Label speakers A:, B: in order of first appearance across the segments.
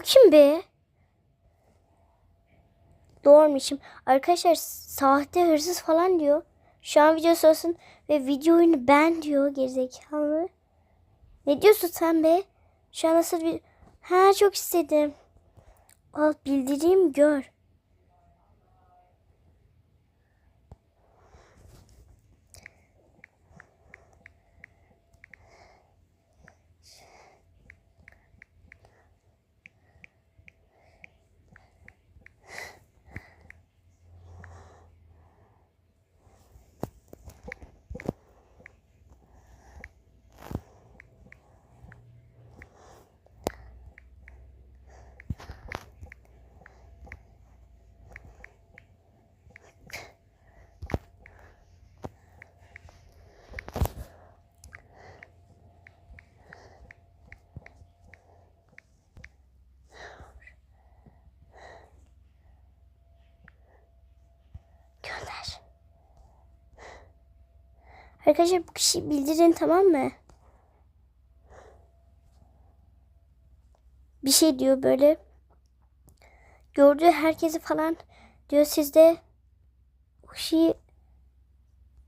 A: Bu kim be? Doğrumuşum. Arkadaşlar sahte hırsız falan diyor. Şu an video sorsun ve videoyu ben diyor gerizekalı. Ne diyorsun sen be? Şu an nasıl bir... Ha çok istedim. Al bildireyim gör. Arkadaşlar bu kişiyi bildirin tamam mı? Bir şey diyor böyle. Gördüğü herkesi falan diyor sizde bu kişiyi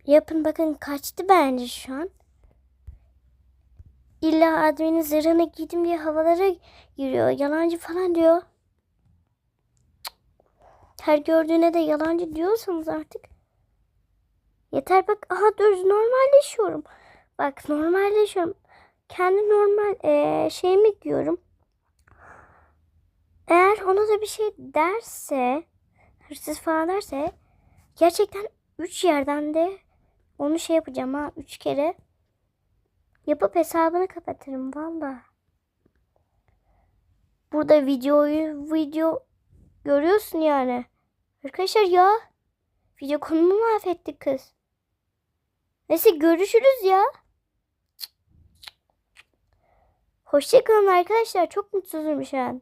A: yapın bakın kaçtı bence şu an. İlla adminin zırhını giydim diye havalara giriyor. Yalancı falan diyor. Her gördüğüne de yalancı diyorsanız artık. Yeter bak. Aha dur normalleşiyorum. Bak normalleşiyorum. Kendi normal eee şeyimi giyiyorum. Eğer ona da bir şey derse, hırsız falan derse gerçekten üç yerden de onu şey yapacağım ha üç kere yapıp hesabını kapatırım valla. Burada videoyu video görüyorsun yani. Arkadaşlar ya video konumu mahvetti kız. Neyse görüşürüz ya. Hoşçakalın arkadaşlar. Çok mutsuzum şu an.